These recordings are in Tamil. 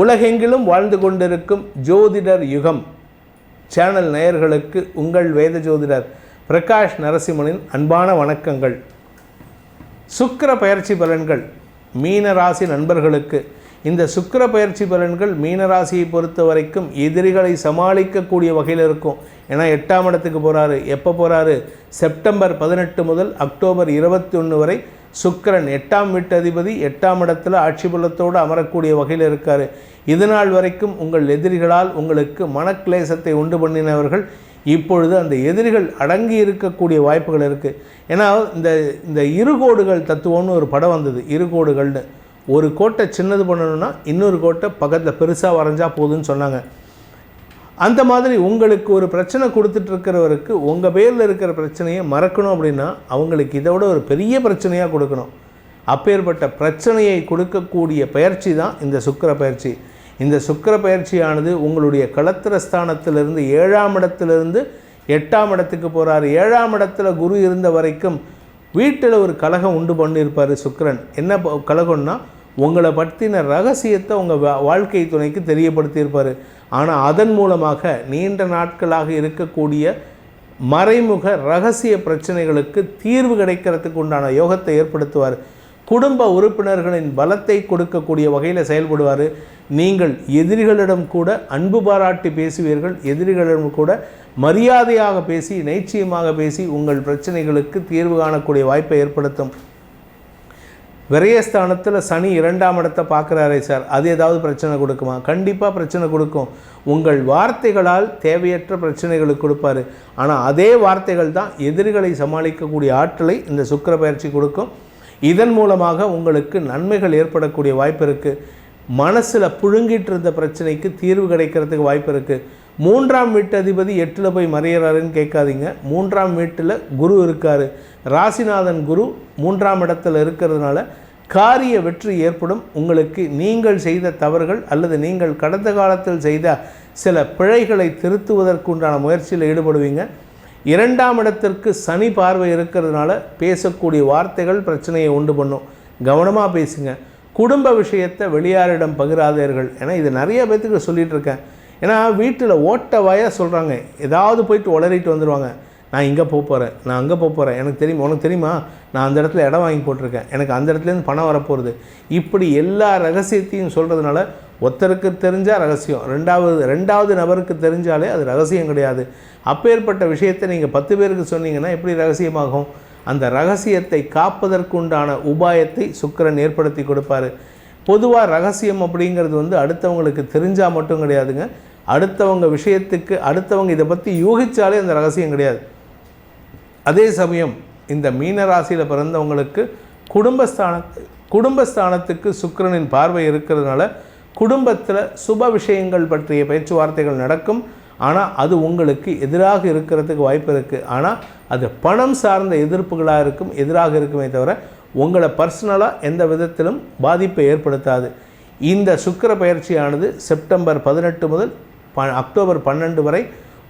உலகெங்கிலும் வாழ்ந்து கொண்டிருக்கும் ஜோதிடர் யுகம். சேனல் நேயர்களுக்கு உங்கள் வேத ஜோதிடர் பிரகாஷ் நரசிம்மனின் அன்பான வணக்கங்கள். சுக்கர பயிற்சி பலன்கள் மீனராசி நண்பர்களுக்கு. இந்த சுக்கர பயிற்சி பலன்கள் மீனராசியை பொறுத்த வரைக்கும் எதிரிகளை சமாளிக்கக்கூடிய வகையில் இருக்கும். ஏன்னா எட்டாம் இடத்துக்கு போகிறாரு எப்போ போகிறாரு செப்டம்பர் பதினெட்டு முதல் அக்டோபர் இருபத்தி ஒன்று வரை சுக்கிரன் எட்டாம் வீட்டு அதிபதி எட்டாம் இடத்துல ஆட்சி பலத்தோடு அமரக்கூடிய வகையில் இருக்கார். இதுநாள் வரைக்கும் உங்கள் எதிரிகளால் உங்களுக்கு மனக்லேசத்தை உண்டு பண்ணினவர்கள் இப்பொழுது அந்த எதிரிகள் அடங்கி இருக்கக்கூடிய வாய்ப்புகள் இருக்குது ஏன்னா இந்த இந்த இருகோடுகள் தத்துவம்னு ஒரு படம் வந்தது. இருகோடுகள்னு. ஒரு கோட்டை சின்னது பண்ணணும்னா இன்னொரு கோட்டை பக்கத்தில் பெருசாக வரைஞ்சால் போதும்னு சொன்னாங்க. அந்த மாதிரி உங்களுக்கு ஒரு பிரச்சனை கொடுத்துட்டு இருக்கிறவருக்கு உங்கள் பேரில் இருக்கிற பிரச்சனையை மறக்கணும் அப்படின்னா அவங்களுக்கு இதை விட ஒரு பெரிய பிரச்சனையாக கொடுக்கணும். அப்பேற்பட்ட பிரச்சனையை கொடுக்கக்கூடிய பயிற்சி தான் இந்த சுக்கர பயிற்சி. இந்த சுக்கர பயிற்சியானது உங்களுடைய களத்திரஸ்தானத்திலிருந்து ஏழாம் இடத்திலிருந்து எட்டாம் இடத்துக்கு போகிறார் ஏழாம் இடத்துல குரு இருந்த வரைக்கும் வீட்டில் ஒரு கலகம் உண்டு பண்ணியிருப்பார் சுக்கரன். என்ன ப- கலகம்னா உங்களை பற்றின ரகசியத்தை உங்கள் வாழ்க்கை துணைக்கு தெரியப்படுத்தியிருப்பார். ஆனால் அதன் மூலமாக நீண்ட நாட்களாக இருக்கக்கூடிய மறைமுக ரகசிய பிரச்சனைகளுக்கு தீர்வு கிடைக்கிறதுக்கு உண்டான யோகத்தை ஏற்படுத்துவார். குடும்ப உறுப்பினர்களின் பலத்தை கொடுக்கக்கூடிய வகையில் செயல்படுவார். நீங்கள் எதிரிகளிடம் கூட அன்பு பாராட்டி பேசுவீர்கள். எதிரிகளிடம் கூட மரியாதையாக பேசி நைச்சியமாக பேசி உங்கள் பிரச்சனைகளுக்கு தீர்வு காணக்கூடிய வாய்ப்பை ஏற்படுத்தும். விரயஸ்தானத்தில் சனி இரண்டாம் இடத்தை பார்க்குறாரே சார். அது ஏதாவது பிரச்சனை கொடுக்குமா? கண்டிப்பாக பிரச்சனை கொடுக்கும். உங்கள் வார்த்தைகளால் தேவையற்ற பிரச்சனைகளுக்கு கொடுப்பாரு. ஆனால் அதே வார்த்தைகள் தான் எதிரிகளை சமாளிக்கக்கூடிய ஆற்றலை இந்த சுக்கிர பயிற்சி கொடுக்கும். இதன் மூலமாக உங்களுக்கு நன்மைகள் ஏற்படக்கூடிய வாய்ப்பு இருக்குது மனசில் புழுங்கிட்டு இருந்த பிரச்சனைக்கு தீர்வு கிடைக்கிறதுக்கு வாய்ப்பு இருக்குது மூன்றாம் வீட்டு அதிபதி எட்டில் போய் மறையிறாருன்னு கேட்காதீங்க. மூன்றாம் வீட்டில் குரு இருக்கார். ராசிநாதன் குரு மூன்றாம் இடத்துல இருக்கிறதுனால காரிய வெற்றி ஏற்படும். உங்களுக்கு நீங்கள் செய்த தவறுகள் அல்லது நீங்கள் கடந்த காலத்தில் செய்த சில பிழைகளை திருத்துவதற்குண்டான முயற்சியில் ஈடுபடுவீங்க. இரண்டாம் இடத்திற்கு சனி பார்வை இருக்கிறதுனால பேசக்கூடிய வார்த்தைகள் பிரச்சனையை உண்டு பண்ணும். கவனமாக பேசுங்க. குடும்ப விஷயத்தை வெளியாரிடம் பகிராதீர்கள் ஏன்னா இது நிறைய பேர்த்துக்கு சொல்லிகிட்டு இருக்கேன் ஏன்னா வீட்டில் ஓட்ட வாயாக சொல்கிறாங்க ஏதாவது போயிட்டு உளறிட்டு வந்துடுவாங்க நான் இங்கே போக போகிறேன் நான் அங்கே போக போகிறேன் எனக்கு தெரியுமா? உனக்கு தெரியுமா? நான் அந்த இடத்துல இடம் வாங்கி போட்டிருக்கேன். எனக்கு அந்த இடத்துலேருந்து பணம் வரப்போகுது. இப்படி எல்லா ரகசியத்தையும் சொல்கிறதுனால ஒருத்தருக்கு தெரிஞ்சால் ரகசியம். ரெண்டாவது ரெண்டாவது நபருக்கு தெரிஞ்சாலே அது ரகசியம் கிடையாது. அப்பேற்பட்ட விஷயத்தை நீங்கள் பத்து பேருக்கு சொன்னீங்கன்னா எப்படி ரகசியமாகும்? அந்த ரகசியத்தை காப்பதற்குண்டான உபாயத்தை சுக்கரன் ஏற்படுத்தி கொடுப்பாரு. பொதுவாக ரகசியம் அப்படிங்கிறது வந்து அடுத்தவங்களுக்கு தெரிஞ்சால் மட்டும் கிடையாதுங்க. அடுத்தவங்க விஷயத்துக்கு அடுத்தவங்க இதை பற்றி யூகித்தாலே அந்த ரகசியம் கிடையாது. அதே சமயம் இந்த மீன ராசியில் பிறந்தவங்களுக்கு குடும்பஸ்தான குடும்பஸ்தானத்துக்கு சுக்கிரனின் பார்வை இருக்கிறதுனால குடும்பத்தில் சுப விஷயங்கள் பற்றிய பேச்சுவார்த்தைகள் நடக்கும். ஆனால் அது உங்களுக்கு எதிராக இருக்கிறதுக்கு வாய்ப்பு இருக்குது ஆனால் அது பணம் சார்ந்த எதிர்ப்புகளாக இருக்கும் எதிராக இருக்குமே தவிர உங்களை பர்சனலாக எந்த விதத்திலும் பாதிப்பை ஏற்படுத்தாது. இந்த சுக்கிர பயிற்சியானது செப்டம்பர் பதினெட்டு முதல் ப அக்டோபர் பன்னெண்டு வரை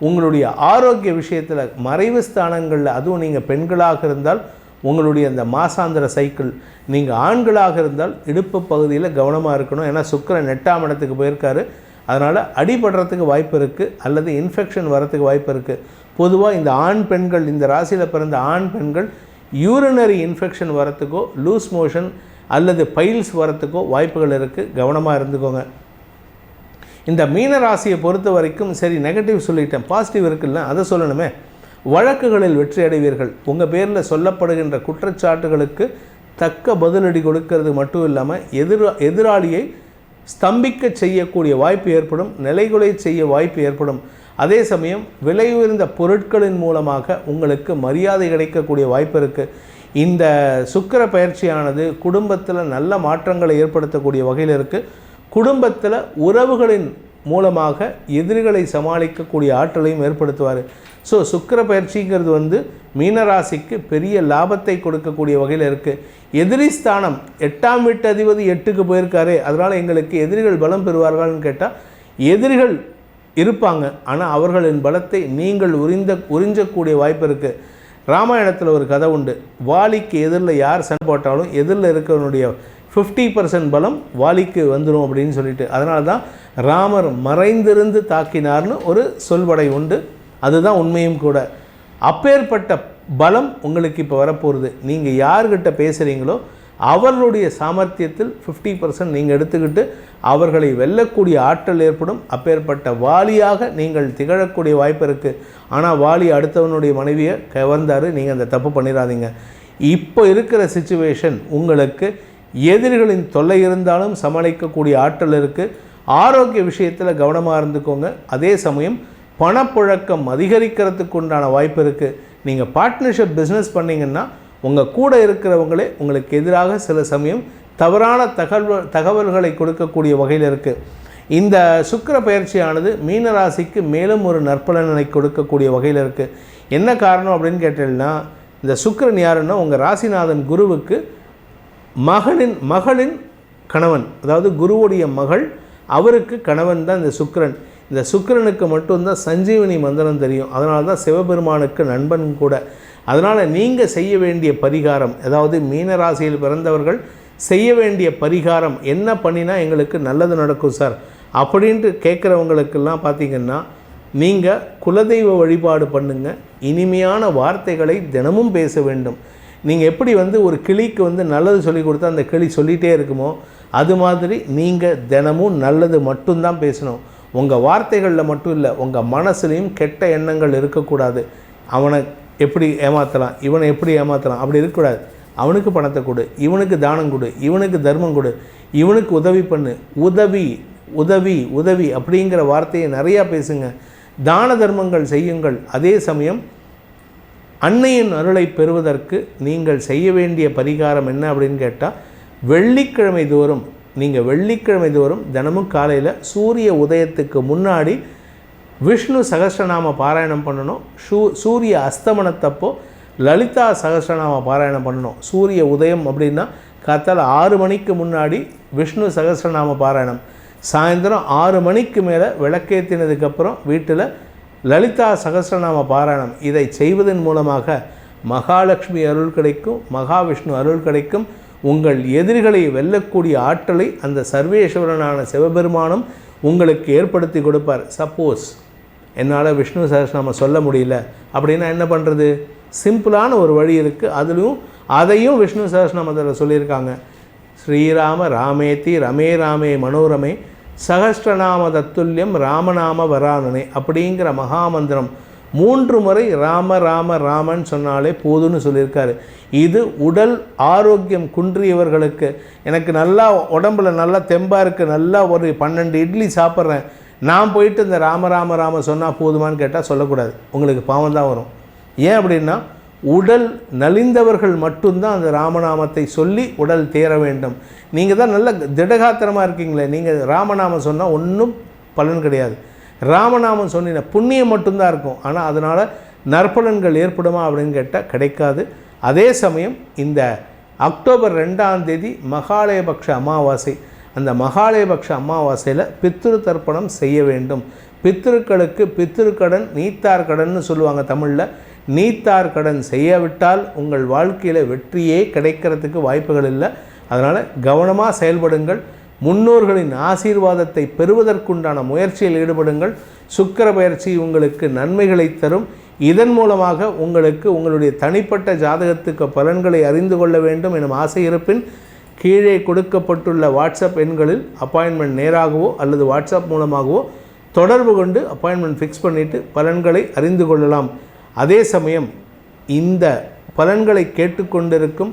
உங்களுடைய ஆரோக்கிய விஷயத்தில் மறைவு ஸ்தானங்களில் அதுவும் நீங்கள் பெண்களாக இருந்தால் உங்களுடைய அந்த மாசாந்திர சைக்கிள் நீங்கள் ஆண்களாக இருந்தால் இடுப்பு பகுதியில் கவனமாக இருக்கணும். ஏன்னா சுக்கரன் எட்டாம் இடத்துக்கு போயிருக்காரு. அதனால் அடிபடுறதுக்கு வாய்ப்பு இருக்குது அல்லது இன்ஃபெக்ஷன் வரத்துக்கு வாய்ப்பு இருக்குது பொதுவாக இந்த ஆண் பெண்கள் இந்த ராசியில் பிறந்த ஆண் பெண்கள் யூரினரி இன்ஃபெக்ஷன் வரத்துக்கோ லூஸ் மோஷன் அல்லது பைல்ஸ் வரத்துக்கோ வாய்ப்புகள் இருக்குது கவனமாக இருந்துக்கோங்க. இந்த மீன ராசியை பொறுத்த வரைக்கும் சரி நெகட்டிவ் சொல்லிட்டேன் பாசிட்டிவ் இருக்குல்ல அதை சொல்லணுமே. வழக்குகளில் வெற்றி அடைவீர்கள். உங்கள் பேரில் சொல்லப்படுகின்ற குற்றச்சாட்டுகளுக்கு தக்க பதிலடி கொடுக்கறது மட்டும் இல்லாமல் எதிர் எதிராளியை ஸ்தம்பிக்க செய்யக்கூடிய வாய்ப்பு ஏற்படும் நிலைகுலை செய்ய வாய்ப்பு ஏற்படும். அதே சமயம் விலை உயர்ந்த பொருட்களின் மூலமாக உங்களுக்கு மரியாதை கிடைக்கக்கூடிய வாய்ப்பு இருக்குது இந்த சுக்கிர பயிற்சியானது குடும்பத்தில் நல்ல மாற்றங்களை ஏற்படுத்தக்கூடிய வகையில் இருக்குது குடும்பத்தில் உறவுகளின் மூலமாக எதிரிகளை சமாளிக்கக்கூடிய ஆற்றலையும் ஏற்படுத்துவார். ஸோ சுக்கிர பயிற்சிங்கிறது வந்து மீனராசிக்கு பெரிய லாபத்தை கொடுக்கக்கூடிய வகையில் இருக்குது எதிரி ஸ்தானம் எட்டாம் வீட்டு அதிபதி எட்டுக்கு போயிருக்காரு. அதனால் எங்களுக்கு எதிரிகள் பலம் பெறுவார்கள்னு கேட்டால் எதிரிகள் இருப்பாங்க. ஆனால் அவர்களின் பலத்தை நீங்கள் உறிந்த உறிஞ்சக்கூடிய வாய்ப்பு இருக்குது ராமாயணத்தில் ஒரு கதை உண்டு. வாலிக்கு எதிரில் யார் சண்டை போட்டாலும் எதிரில் இருக்கிறவனுடைய ஃபிஃப்டி பர்சன்ட் பலம் வாலிக்கு வந்துடும் அப்படின்னு சொல்லிட்டு. அதனால தான் ராமர் மறைந்திருந்து தாக்கினார்னு ஒரு சொல்வடை உண்டு. அதுதான் உண்மையும் கூட. அப்பேற்பட்ட பலம் உங்களுக்கு இப்போ வரப்போகுது. நீங்கள் யார்கிட்ட பேசுகிறீங்களோ அவர்களுடைய சாமர்த்தியத்தில் ஃபிஃப்டி பர்சன்ட் நீங்கள் எடுத்துக்கிட்டு அவர்களை வெல்லக்கூடிய ஆற்றல் ஏற்படும். அப்பேற்பட்ட வாலியாக நீங்கள் திகழக்கூடிய வாய்ப்பு இருக்குது ஆனால் வாலி அடுத்தவனுடைய மனைவியை கவர்ந்தார். நீங்கள் அந்த தப்பு பண்ணிடாதீங்க இப்போ இருக்கிற சுச்சுவேஷன் உங்களுக்கு எதிரிகளின் தொல்லை இருந்தாலும் சமாளிக்கக்கூடிய ஆற்றல் இருக்குது ஆரோக்கிய விஷயத்தில் கவனமாக இருந்துக்கோங்க. அதே சமயம் பணப்புழக்கம் அதிகரிக்கிறதுக்கு உண்டான வாய்ப்பு இருக்குது நீங்கள் பார்ட்னர்ஷிப் பிஸ்னஸ் பண்ணிங்கன்னா உங்கள் கூட இருக்கிறவங்களே உங்களுக்கு எதிராக சில சமயம் தவறான தகவல் தகவல்களை கொடுக்கக்கூடிய வகையில் இருக்குது இந்த சுக்கிர பயிற்சியானது மீன ராசிக்கு மேலும் ஒரு நற்பலனை கொடுக்கக்கூடிய வகையில் இருக்குது என்ன காரணம் அப்படின்னு கேட்டீங்கன்னா இந்த சுக்கரன் யாருன்னா உங்கள் ராசிநாதன் குருவுக்கு மகளின் மகளின் கணவன் அதாவது குருவுடைய மகள் அவருக்கு கணவன் தான் இந்த சுக்கரன். இந்த சுக்கிரனுக்கு மட்டும்தான் சஞ்சீவனி மந்திரம் தெரியும். அதனால தான் சிவபெருமானுக்கு நண்பன் கூட. அதனால் நீங்கள் செய்ய வேண்டிய பரிகாரம் அதாவது மீனராசியில் பிறந்தவர்கள் செய்ய வேண்டிய பரிகாரம் என்ன பண்ணினா எங்களுக்கு நல்லது நடக்கும் சார். அப்படின்ட்டு கேட்குறவங்களுக்கெல்லாம் பார்த்திங்கன்னா நீங்கள் குலதெய்வ வழிபாடு பண்ணுங்கள் இனிமையான வார்த்தைகளை தினமும் பேச வேண்டும். நீங்கள் எப்படி வந்து ஒரு கிளிக்கு வந்து நல்லது சொல்லி கொடுத்தா அந்த கிளி சொல்லிகிட்டே இருக்குமோ அது மாதிரி நீங்கள் தினமும் நல்லது மட்டும்தான் பேசணும். உங்கள் வார்த்தைகளில் மட்டும் இல்லை உங்கள் மனசுலேயும் கெட்ட எண்ணங்கள் இருக்கக்கூடாது. அவனை எப்படி ஏமாற்றலாம் இவனை எப்படி ஏமாற்றலாம் அப்படி இருக்கக்கூடாது. அவனுக்கு பணத்தை கொடு இவனுக்கு தானம் கொடு இவனுக்கு தர்மம் கொடு இவனுக்கு உதவி பண்ணு. உதவி உதவி உதவி அப்படிங்கிற வார்த்தையை நிறையா பேசுங்க. தான தர்மங்கள் செய்யுங்கள். அதே சமயம் அன்னையின் அருளை பெறுவதற்கு நீங்கள் செய்ய வேண்டிய பரிகாரம் என்ன அப்படின்னு கேட்டால் வெள்ளிக்கிழமை தோறும் நீங்கள் வெள்ளிக்கிழமை தோறும் தினமும் காலையில் சூரிய உதயத்துக்கு முன்னாடி விஷ்ணு சகஸ்ரநாம பாராயணம் பண்ணணும். சூ சூரிய அஸ்தமனத்தப்போ லலிதா சகஸ்ரநாம பாராயணம் பண்ணணும். சூரிய உதயம் அப்படின்னா காத்தால் ஆறு மணிக்கு முன்னாடி விஷ்ணு சகஸ்ரநாம பாராயணம். சாயந்தரம் ஆறு மணிக்கு மேலே விளக்கேற்றினதுக்கப்புறம் வீட்டில் லலிதா சகஸ்ரநாம பாராயணம். இதை செய்வதன் மூலமாக மகாலட்சுமி அருள் கிடைக்கும் மகாவிஷ்ணு அருள் கிடைக்கும் உங்கள் எதிரிகளை வெல்லக்கூடிய ஆற்றலை அந்த சர்வேஸ்வரனான சிவபெருமானம் உங்களுக்கு ஏற்படுத்தி கொடுப்பார். சப்போஸ் என்னால் விஷ்ணு சகஸ்ரநாமம் சொல்ல முடியல. அப்படின்னா என்ன பண்ணுறது சிம்பிளான ஒரு வழி இருக்குது அதுலேயும் அதையும் விஷ்ணு சகஸ்ரநாமத்தில் சொல்லியிருக்காங்க. ஸ்ரீராம ராமேத்தி ரமே ராமே மனோரமே சகஸ்ரநாம தத்துல்யம் ராமநாம வரானனே அப்படிங்கிற மகாமந்திரம் மூன்று முறை ராம ராம ராமன் சொன்னாலே போதும்னு சொல்லியிருக்காரு. இது உடல் ஆரோக்கியம் குன்றியவர்களுக்கு எனக்கு நல்லா உடம்புல நல்லா தெம்பாக இருக்குது நல்லா ஒரு பன்னெண்டு இட்லி சாப்பிட்றேன். நான் போயிட்டு இந்த ராம ராம ராம சொன்னால் போதுமான்னு கேட்டால் சொல்லக்கூடாது. உங்களுக்கு பாவம் தான் வரும். ஏன் அப்படின்னா உடல் நலிந்தவர்கள் மட்டும்தான் அந்த ராமநாமத்தை சொல்லி உடல் தேர வேண்டும். நீங்கள் தான் நல்ல திடகாத்திரமாக இருக்கீங்களே நீங்கள் ராமநாமம் சொன்னால் ஒன்றும் பலன் கிடையாது. ராமநாமம் சொன்ன புண்ணியம் மட்டும்தான் இருக்கும். ஆனால் அதனால் நற்பலன்கள் ஏற்படுமா அப்படின்னு கேட்டால் கிடைக்காது. அதே சமயம் இந்த அக்டோபர் ரெண்டாம் தேதி மகாலயபக்ஷ அமாவாசை அந்த மகாலயபக்ஷ அமாவாசையில் பித்ரு தர்ப்பணம் செய்ய வேண்டும். பித்திருக்களுக்கு பித்திருக்கடன் நீத்தார் கடன்னு சொல்லுவாங்க தமிழில். நீத்தார் கடன் செய்யாவிட்டால் உங்கள் வாழ்க்கையில் வெற்றியே கிடைக்கிறதுக்கு வாய்ப்புகள் இல்லை. அதனால் கவனமாக செயல்படுங்கள். முன்னோர்களின் ஆசீர்வாதத்தை பெறுவதற்குண்டான முயற்சியில் ஈடுபடுங்கள். சுக்கர பயிற்சி உங்களுக்கு நன்மைகளை தரும். இதன் மூலமாக உங்களுக்கு உங்களுடைய தனிப்பட்ட ஜாதகத்துக்கு பலன்களை அறிந்து கொள்ள வேண்டும் எனும் ஆசை இருப்பின் கீழே கொடுக்கப்பட்டுள்ள வாட்ஸ்அப் எண்களில் அப்பாயின்மெண்ட் நேராகவோ அல்லது வாட்ஸ்அப் மூலமாகவோ தொடர்பு கொண்டு அப்பாயின்மெண்ட் ஃபிக்ஸ் பண்ணிவிட்டு பலன்களை அறிந்து கொள்ளலாம். அதே சமயம் இந்த பலன்களை கேட்டுக்கொண்டிருக்கும்